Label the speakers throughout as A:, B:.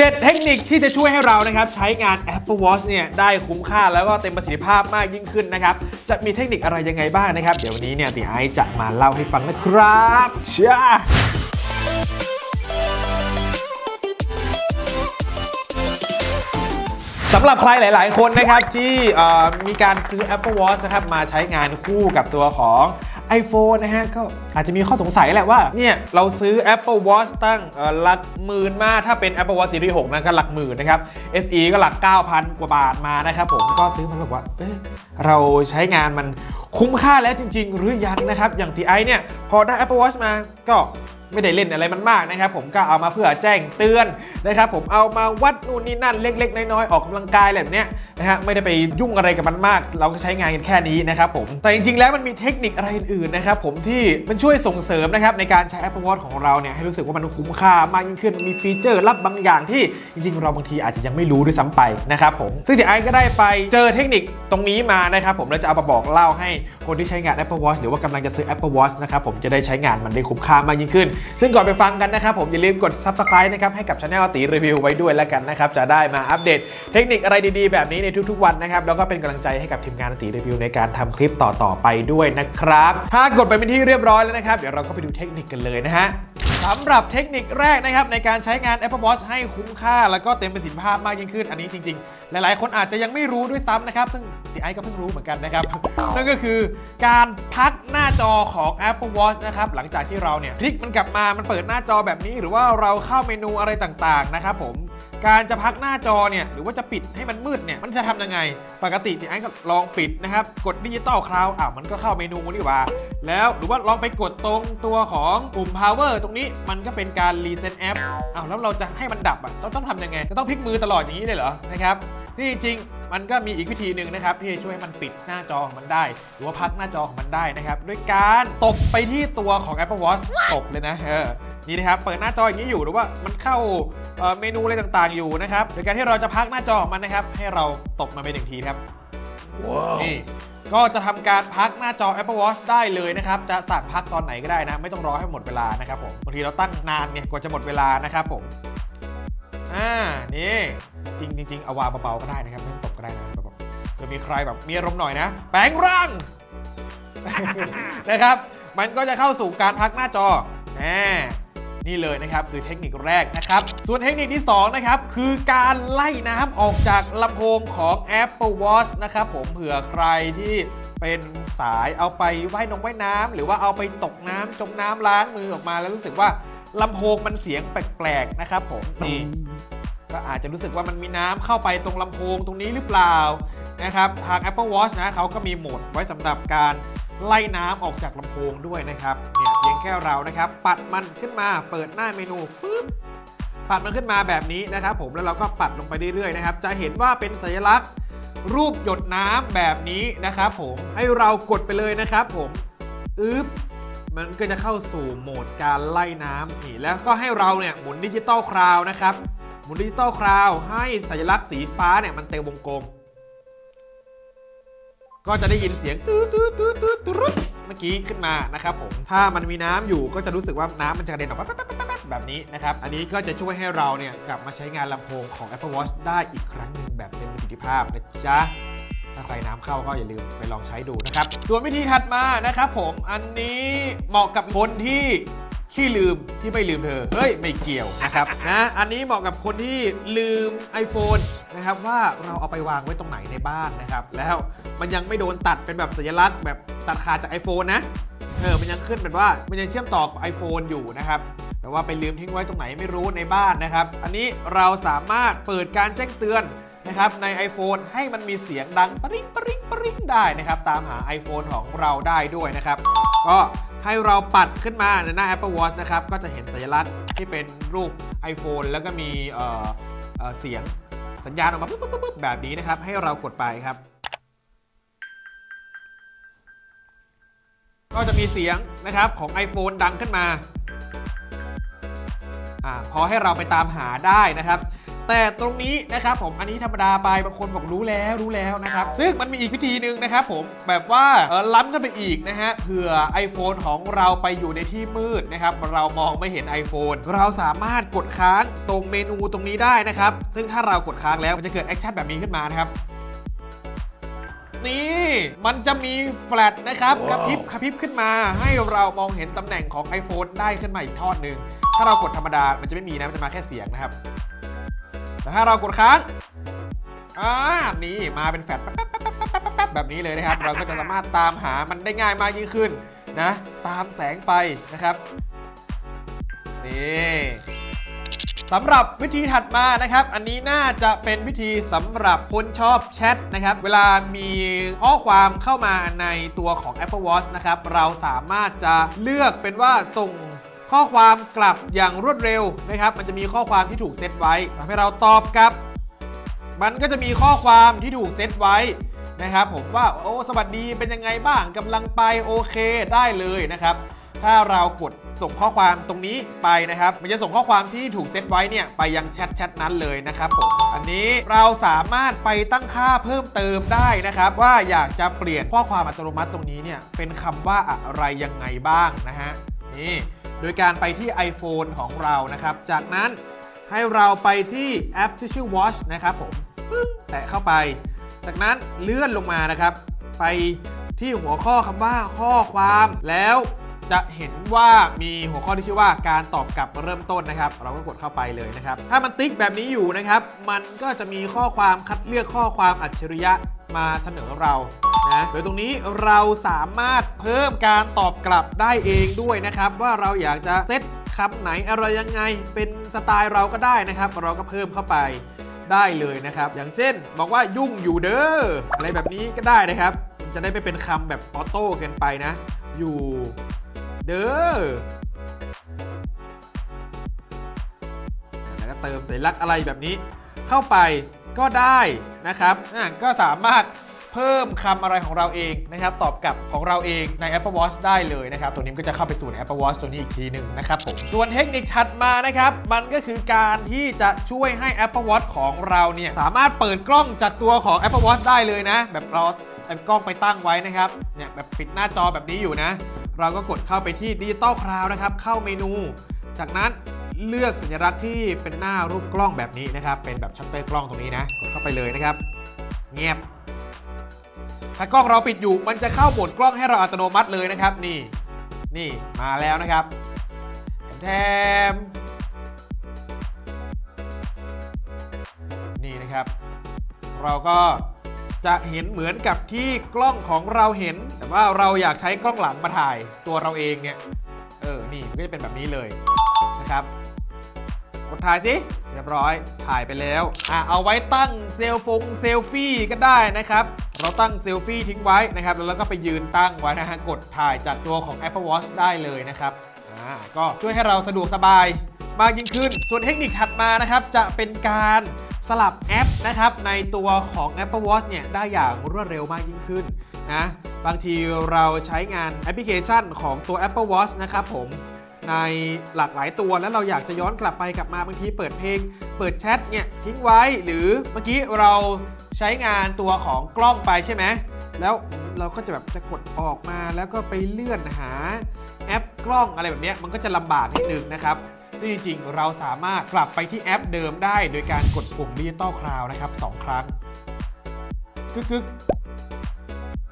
A: 7 เทคนิคที่จะช่วยให้เรานะครับใช้งาน Apple Watch เนี่ยได้คุ้มค่าแล้วก็เต็มประสิทธิภาพมากยิ่งขึ้นนะครับ จะมีเทคนิคอะไรยังไงบ้างนะครับ เดี๋ยววันนี้เนี่ยตีไอซ์จะมาเล่าให้ฟังนะครับเชียสำหรับใครหลาย ๆ คนนะครับที่มีการซื้อ Apple Watch นะครับมาใช้งานคู่กับตัวของ iPhone นะฮะ ก็อาจจะมีข้อสงสัยแหละว่า เนี่ย เราซื้อ Apple Watch ตั้งหลักหมื่นมา ถ้าเป็น Apple Watch Series 6นะก็หลักหมื่นนะครับ SE ก็หลัก 9,000 กว่าบาทมานะครับผมก็ซื้อมาแบบว่าเอ้ยเราใช้งานมันคุ้มค่าแล้วจริง ๆ หรือยังนะครับ อย่างทีไอเนี่ย พอได้ Apple Watch มาก็ ไม่ได้เล่นอะไรมันมากนะครับผมก็เอามาเพื่อแจ้งเตือนนะครับผมเอามาวัดนู่นนี่นั่นเล็ก ๆ น้อยๆออกกำลังกายอะไรแบบเนี้ยนะฮะไม่ได้ไปยุ่งอะไรกับมันมาก เราก็ใช้งานกันแค่นี้นะครับผมแต่จริงๆ แล้วมันมีเทคนิคอะไรอื่นๆนะครับผมที่มันช่วยส่งเสริมนะครับในการใช้ Apple Watch ของเราเนี่ยให้รู้สึกว่ามันคุ้มค่ามากยิ่งขึ้นมีฟีเจอร์ลับบางอย่างที่จริงๆ เราบางทีอาจจะยังไม่รู้ด้วยซ้ำไปนะครับผมซึ่งเดี๋ยวไอ้ก็ได้ไปเจอเทคนิคตรงนี้มานะครับผมแล้วจะเอามาบอกเล่าให้คนที่ใช้งาน Apple Watch หรือว่ากำลังจะซื้อ Apple Watch นะครับผมจะได้ใช้งานมันได้คุ้มค่ามากยิ่งขึ้นซึ่งก่อนไปฟังกันนะครับผมอย่าลืมกด Subscribe นะครับให้กับช anel ตีรีวิวไว้ด้วยแล้วกันนะครับจะได้มาอัปเดตเทคนิคอะไรดีๆ แบบนี้ในทุกๆวันนะครับแล้วก็เป็นกำลังใจให้กับทีมงานตีรีวิวในการทำคลิปต่อๆไปด้วยนะครับถ้ากดไปเป็นที่เรียบร้อยแล้วนะครับเดี๋ยวเราก็ไปดูเทคนิคกันเลยนะฮะ สำหรับเทคนิคแรกนะครับในการใช้งาน Apple Watch ให้คุ้มค่า แล้วก็เต็มประสิทธิภาพมากยิ่งขึ้น อันนี้จริง ๆ หลายๆ คนอาจจะยังไม่รู้ด้วยซ้ำนะครับ ซึ่งดีไอก็เพิ่งรู้เหมือนกันนะครับ นั่นก็คือการพักหน้าจอของ Apple Watch นะครับหลังจากที่เราเนี่ยพลิกมันกลับมามันเปิดหน้าจอแบบนี้ หรือว่าเราเข้าเมนูอะไรต่างๆนะครับผม การจะพักหน้าจอเนี่ยหรือว่าจะปิดให้มันมืดเนี่ยมันจะทำยังไง ปกติที่ไอ้ก็ลองปิดนะครับ กดดิจิตอลคลาวอ้ามันก็เข้าเมนูนี่ว่า แล้วหรือว่าลองไปกดตรงตัวของปุ่ม power ตรงนี้มันก็เป็นการรีเซ็ตแอปอ้าวแล้วเราจะให้มันดับอะต้องต้องทำยังไง จะต้องพลิกมือตลอดอย่างนี้เลยเหรอนะครับที่จริงมันก็มีอีกวิธีหนึ่งนะครับ ที่จะช่วยให้มันปิดหน้าจอของมันได้ หรือว่าพักหน้าจอของมันได้นะครับ ด้วยการตบไปที่ตัวของ Apple Watch ตบเลยนะเออนี่นะครับ เปิดหน้าจออย่างนี้อยู่หรือว่ามันเข้า เอ่อเมนูอะไรต่างๆอยู่นะครับโดยการที่เราจะพักหน้าจอของมันนะครับ ให้เราตบมันไปหนึ่งทีครับนี่ก็จะทำการพักหน้าจอ Apple Watch ได้เลยนะครับ จะสั่งพักตอนไหนก็ได้นะ ไม่ต้องรอให้หมดเวลานะครับผมบางทีเราตั้งนานเนี่ยกว่าจะหมดเวลานะครับผมอ่านี่จริงจริงๆเอาวางเบาๆก็ได้นะครับไม่ต้องตบก็ได้นะแบบเผื่อมีใครแบบมีอารมณ์หน่อยนะ แปลงร่างนะครับ มันก็จะเข้าสู่การพักหน้าจอแหม นี่เลยนะครับคือเทคนิคแรกนะครับ ส่วนเทคนิคที่2นะครับคือการไล่น้ำออกจากลำโพงของ Apple Watch นะครับผมเผื่อใครที่เป็นสายเอาไปว่ายนงว่ายน้ำหรือว่าเอาไปตกน้ำจมน้ำล้างมือออกมาแล้วรู้สึกว่าลำโพงมันเสียงแปลกๆนะครับผมนี่ก็อาจจะรู้สึกว่ามันมีน้ำเข้าไปตรงลำโพงตรงนี้หรือเปล่า นะครับทาง Apple Watch นะเขาก็มีโหมดไว้สำหรับการไล่น้ำออกจากลำโพงด้วยนะครับเนี่ยเพียงแค่เรานะครับ ปัดมันขึ้นมาเปิดหน้าเมนูฟึ๊บปัดมันขึ้นมาแบบนี้นะครับ ผมแล้วเราก็ปัดลงไปเรื่อยๆนะครับ จะเห็นว่าเป็นสัญลักษณ์ รูปหยดน้ำแบบนี้นะครับผมให้เรากดไปเลยนะครับ ผมอึ๊บมันก็จะเข้าสู่โหมดการไล่น้ำนี่แล้วก็ให้เราเนี่ยหมุนดิจิตอลคราวนะครับ หมุนดิจิตอลคราวให้สัญลักษณ์สีฟ้าเนี่ยมันเต็มวงกลม ก็จะได้ยินเสียงตื้อตื้อตื้อตื้อตื้อเมื่อกี้ขึ้นมานะครับผม ถ้ามันมีน้ำอยู่ก็จะรู้สึกว่าน้ำมันจะกระเด็นออกมาแบบนี้นะครับ อันนี้ก็จะช่วยให้เราเนี่ยกลับมาใช้งานลำโพงของ Apple Watch ได้อีกครั้งหนึ่งแบบเต็มประสิทธิภาพนะจ๊ะถ้าใครน้ำเข้าก็อย่าลืมไปลองใช้ดูนะครับ ส่วนวิธีถัดมานะครับผม อันนี้เหมาะกับคนที่ ขี้ลืมที่ไม่ลืมเธอ เฮ้ย ไม่เกี่ยวนะครับ นะ อันนี้เหมาะกับคนที่ลืม iPhone นะครับว่าเราเอาไปวางไว้ตรงไหนในบ้านนะครับ แล้วมันยังไม่โดนตัดเป็นแบบสัญลักษณ์แบบตัดขาดจาก iPhone นะ เออ มันยังขึ้นเป็นว่ามันยังเชื่อมต่อกับ iPhone อยู่นะครับแต่ว่าไปลืมทิ้งไว้ตรงไหนไม่รู้ในบ้านนะครับ อันนี้เราสามารถเปิดการแจ้งเตือนนะครับใน iPhone ให้มันมีเสียงดังปริ๊งปริ๊งปริ๊งได้นะครับ ตามหา iPhone ของเราได้ด้วยนะครับ ก็ ให้เราปัดขึ้นมาในหน้า Apple Watch นะครับ ก็จะเห็นสัญลักษณ์ที่เป็นรูป iPhone แล้วก็มีเเเสียงสัญญาณออกมาปุ๊บปุ๊บบแบบนี้นะครับ ให้เรากดไปครับ ก็จะมีเสียงนะครับของ iPhone ดังขึ้นมาอ่าพอให้เราไปตามหาได้นะครับ แต่ตรงนี้นะครับผมอันนี้ธรรมดาไปบางคนบอกรู้แล้วรู้แล้วนะครับ ซึ่งมันมีอีกวิธีหนึ่งนะครับผมแบบว่าเออล้ำกันไปอีกนะฮะเผื่อ iPhone ของเราไปอยู่ในที่มืดนะครับเรามองไม่เห็น iPhone เราสามารถกดค้างตรงเมนูตรงนี้ได้นะครับ ซึ่งถ้าเรากดค้างแล้วมันจะเกิดแอคชั่นแบบนี้ขึ้นมานะครับนี่ มันจะมีแฟลชนะครับกระพริบกระพริบขึ้นมา ให้เรามองเห็นตำแหน่งของ iPhone ได้ขึ้นมาอีกทอดหนึ่งถ้าเรากดธรรมดา มันจะไม่มีนะ มันจะมาแค่เสียงนะครับ แต่ถ้าเรากดค้างอ่านี่มาเป็นแฟลชแป๊บแป๊บแป๊บแป๊บแป๊บแป๊บแบบนี้เลยนะครับ เราก็จะสามารถตามหามันได้ง่ายมากยิ่งขึ้นนะ ตามแสงไปนะครับ นี่สำหรับวิธีถัดมานะครับ อันนี้น่าจะเป็นวิธีสำหรับคนชอบแชทนะครับ เวลามีข้อความเข้ามาในตัวของ Apple Watch นะครับ เราสามารถจะเลือกเป็นว่าส่ง ข้อความกลับอย่างรวดเร็วนะครับ มันจะมีข้อความที่ถูกเซตไว้ทำให้เราตอบกลับ มันก็จะมีข้อความที่ถูกเซตไว้นะครับ ผมว่าโอ้สวัสดีเป็นยังไงบ้างกำลังไปโอเคได้เลยนะครับ ถ้าเรากดส่งข้อความตรงนี้ไปนะครับ มันจะส่งข้อความที่ถูกเซตไว้เนี่ยไปยังแชทแชทนั้นเลยนะครับผม อันนี้เราสามารถไปตั้งค่าเพิ่มเติมได้นะครับ ว่าอยากจะเปลี่ยนข้อความอัตโนมัติตรงนี้เนี่ยเป็นคำว่าอะไรยังไงบ้างนะฮะนี่ โดยการไปที่ iPhone ของเรานะครับ จากนั้นให้เราไปที่แอปที่ชื่อ Watch นะครับผมแตะเข้าไป จากนั้นเลื่อนลงมานะครับ ไปที่หัวข้อคำว่าข้อความแล้วจะเห็นว่ามีหัวข้อที่ชื่อว่าการตอบกลับเริ่มต้นนะครับ เราก็กดเข้าไปเลยนะครับ ถ้ามันติ๊กแบบนี้อยู่นะครับ มันก็จะมีข้อความคัดเลือกข้อความอัจฉริยะมาเสนอเรา นะโดยตรงนี้เราสามารถเพิ่มการตอบกลับได้เองด้วยนะครับ ว่าเราอยากจะเซตคำไหนอะไรยังไงเป็นสไตล์เราก็ได้นะครับ เราก็เพิ่มเข้าไปได้เลยนะครับ อย่างเช่น บอกว่ายุ่งอยู่เด้ออะไรแบบนี้ก็ได้นะครับมันจะได้ไม่เป็นคำแบบออโต้เกินไปนะ อยู่เด้อแล้วก็เติมสัญลักษณ์อะไรแบบนี้ เข้าไปก็ได้นะครับก็สามารถ เพิ่มคำอะไรของเราเองนะครับ ตอบกลับของเราเองใน Apple Watch ได้เลยนะครับ ตัวนี้ก็จะเข้าไปสู่ใน Apple Watch ตัวนี้อีกทีหนึ่งนะครับผมส่วนเทคนิคถัดมานะครับ มันก็คือการที่จะช่วยให้ Apple Watch ของเราเนี่ยสามารถเปิดกล้องจากตัวของ Apple Watch ได้เลยนะ แบบเราเอากล้องไปตั้งไว้นะครับเนี่ยแบบปิดหน้าจอแบบนี้อยู่นะ เราก็กดเข้าไปที่ดิจิตอลคลาวนะครับเข้าเมนู จากนั้นเลือกสัญลักษณ์ที่เป็นหน้ารูปกล้องแบบนี้นะครับ เป็นแบบชัตเตอร์กล้องตรงนี้นะ กดเข้าไปเลยนะครับ เงียบ ถ้ากล้องเราปิดอยู่มันจะเข้าโหมดกล้องให้เราอัตโนมัติเลยนะครับ นี่ นี่มาแล้วนะครับแถมนี่นะครับ เราก็จะเห็นเหมือนกับที่กล้องของเราเห็น แต่ว่าเราอยากใช้กล้องหลังมาถ่ายตัวเราเองเนี่ย เออ นี่มันก็จะเป็นแบบนี้เลยนะครับ กดถ่ายสิ เรียบร้อย ถ่ายไปแล้ว อะ เอาไว้ตั้งเซลฟงเซลฟี่ก็ได้นะครับ เราตั้งเซลฟี่ทิ้งไว้นะครับแล้วเราก็ไปยืนตั้งไว้นะฮะกดถ่ายจากตัวของ Apple Watch ได้เลยนะครับอ่าก็ช่วยให้เราสะดวกสบายมากยิ่งขึ้น ส่วนเทคนิคถัดมานะครับจะเป็นการสลับแอปนะครับในตัวของ Apple Watch เนี่ยได้อย่างรวดเร็วมากยิ่งขึ้นนะบางทีเราใช้งานแอปพลิเคชันของตัว Apple Watch นะครับผมในหลากหลายตัวแล้วเราอยากจะย้อนกลับไปกลับมาบางทีเปิดเพลง เปิดแชทเนี่ยทิ้งไว้หรือเมื่อกี้เรา ใช้งานตัวของกล้องไปใช่ไหมแล้วเราก็จะแบบจะกดออกมาแล้วก็ไปเลื่อนหาแอปกล้องอะไรแบบนี้มันก็จะลำบากนิดนึงนะครับซึ่งจริงๆ เราสามารถกลับไปที่แอปเดิมได้ โดยการกดปุ่มดิจิตอลคลาวนะครับสองครั้งกึกกึก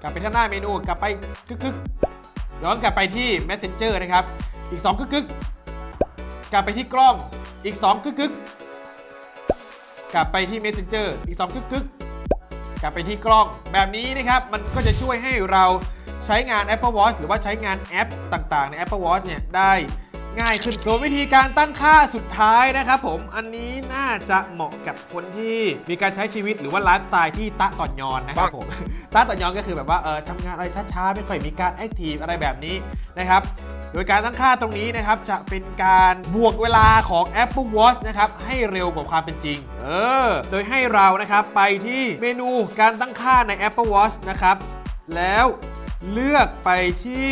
A: กลับไปข้างหน้าเมนูกลับไปกึกกึกย้อนกลับไปที่ Messenger นะครับ อีก2กึกกึกกลับไปที่กล้องอีก2กึกกึกกลับไปที่ Messenger อีก2กึกกึก กลับไปที่กล้องแบบนี้นะครับ มันก็จะช่วยให้เราใช้งาน Apple Watch หรือว่าใช้งานแอปต่างๆ ใน Apple Watch เนี่ยได้ ง่ายขึ้นส่วนวิธีการตั้งค่าสุดท้ายนะครับผมอันนี้น่าจะเหมาะกับคนที่มีการใช้ชีวิตหรือว่าไลฟ์สไตล์ที่ตะต่อนยอนนะครับผมตะต่อนยอนก็คือแบบว่าเออทำงานอะไรช้าๆไม่ค่อยมีการแอคทีฟอะไรแบบนี้นะครับโดยการตั้งค่าตรงนี้นะครับ จะเป็นการบวกเวลาของ Apple Watch นะครับ ให้เร็วกว่าความเป็นจริง เออ โดยให้เรานะครับ ไปที่เมนูการตั้งค่าใน Apple Watch นะครับ แล้วเลือกไปที่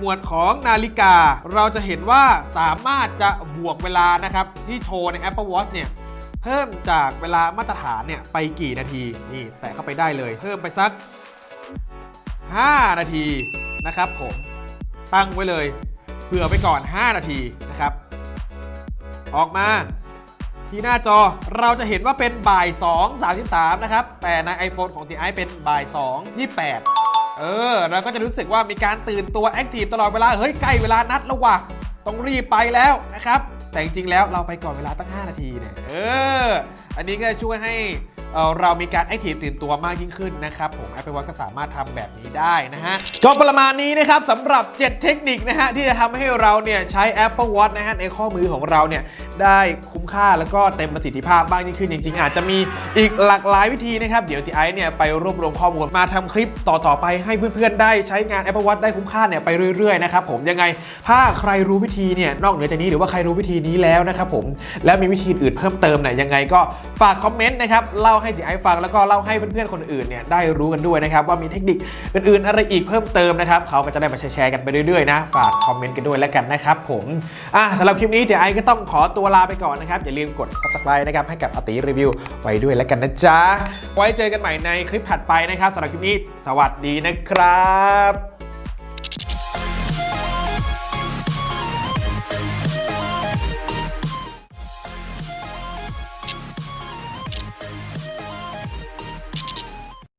A: หมวดของนาฬิกา เราจะเห็นว่าสามารถจะบวกเวลานะครับ ที่โชว์ใน Apple Watch เนี่ยเพิ่มจากเวลามาตรฐานเนี่ยไปกี่นาทีนี่แตะเข้าไปได้เลย เพิ่มไปสัก 5 นาทีนะครับผมตั้งไว้เลยเผื่อไปก่อน 5 นาทีนะครับ ออกมาที่หน้าจอเราจะเห็นว่าเป็นบ่าย 2 33 นะครับ แต่ใน iPhone ของ TI เป็นบ่าย 2 28 เออเราก็จะรู้สึกว่ามีการตื่นตัวแอคทีฟตลอดเวลา เฮ้ยใกล้เวลานัดแล้วว่ะต้องรีบไปแล้วนะครับ แต่จริงๆแล้วเราไปก่อนเวลาตั้ง 5 นาทีเนี่ยเออ อันนี้ก็จะช่วยให้ เเรามีการแอคทีฟตื่นตัวมากยิ่งขึ้นนะครับผม Apple Watch ก็สามารถทำแบบนี้ได้นะฮะก็ประมาณนี้นะครับสำหรับ 7 เทคนิคนะฮะที่จะทำให้เราเนี่ยใช้ Apple Watch นะฮะในข้อมือของเราเนี่ยได้คุ้มค่าแล้วก็เต็มประสิทธิภาพมากยิ่งขึ้นจริง ๆ อาจจะมีอีกหลากหลายวิธีนะครับ เดี๋ยวทีไอเนี่ยไปรวบรวมข้อมูลมาทำคลิปต่อๆไปให้เพื่อนๆได้ใช้งาน Apple Watch ได้คุ้มค่าเนี่ยไปเรื่อยๆนะครับผมยังไงถ้าใครรู้วิธีเนี่ยนอกเหนือจากนี้หรือว่าใครรู้วิธีนี้แล้วนะครับผมแล้วมีวิธีอื่นเพิ่มเติมเนี่ยยังไงก็ฝากคอมเมนต์นะครับเล่าให้ทีไอฟังแล้วก็เล่าให้เพื่อนๆคนอื่นเนี่ยได้รู้กันด้วยนะครับว่ามีเทคนิคอื่นๆอะไรอีกเพิ่มเติมนะครับเขาก็จะได้มาแชร์กันไปเรื่อยๆนะฝากคอมเมนต์กันด้วยแล้วกันนะครับผมอะสำหรับคลิปนี้ทีไอก็ต้องขอตัวลาไปก่อนนะครับอย่าลืมกด subscribe นะครับให้กับอติรีวิวไว้ด้วยแล้วกันนะจ๊ะไว้เจอกันใหม่ในคลิปถัดไปนะครับสำหรับคลิปนี้สวัสดีนะครับ